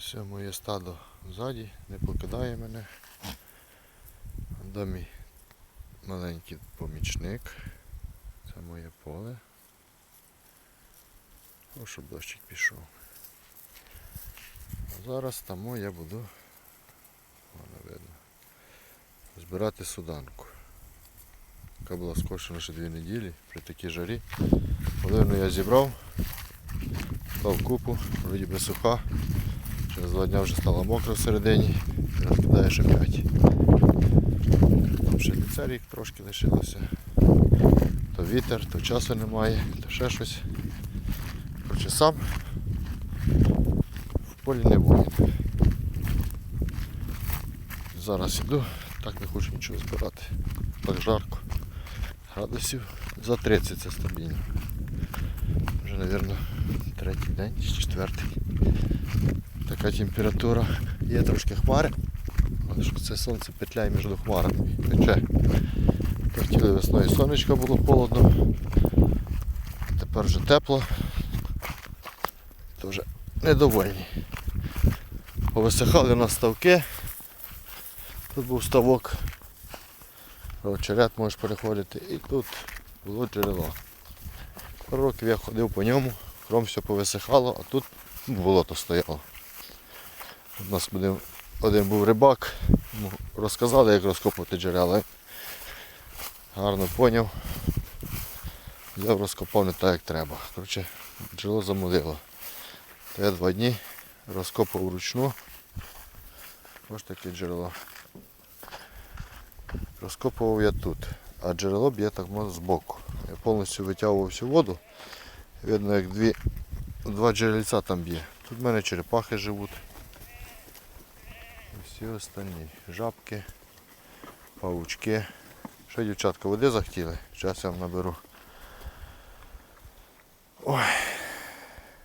Ось моє стадо ззаді, не покидає мене. Де мій маленький помічник. Це моє поле. О, щоб дощик пішов. А зараз тому я буду, воно видно, збирати суданку. Яка була скошена ще дві неділі при такій жарі. Половину я зібрав, став купу, вроді би суха. Через два дня вже стало мокро всередині розкидає ще п'ять. Там ще це рік трошки лишилося. То вітер, то часу немає, то ще щось. Коротше, сам в полі не воїн. Зараз іду, так не хочу нічого збирати. Так жарко. Градусів за 30 це стабільно. Вже, мабуть, третій день четвертий. Така температура. Є трошки хмари, але що це сонце петляє між хмарами. Пече. Хотіли весною сонечко було холодно. Тепер вже тепло. То вже недовольні. Повисихали на ставки. Тут був ставок. Очерет можеш переходити. І тут було джерело. Пару років я ходив по ньому, кром все повисихало, а тут болото стояло. У нас один, один був рибак, йому розказали, як розкопувати джерела. Гарно поняв. Взяв розкопав не так, як треба. Коротше, джерело замудило. То я два дні розкопав вручну. Ось таке джерело. Розкопував я тут, а джерело б'є так можна збоку. Я повністю витягував всю воду. Видно, як дві, два джерельця там б'є. Тут в мене черепахи живуть. Всі останні Жабки, павучки. Що, дівчатка, води захотіли? Зараз я вам наберу. Ой.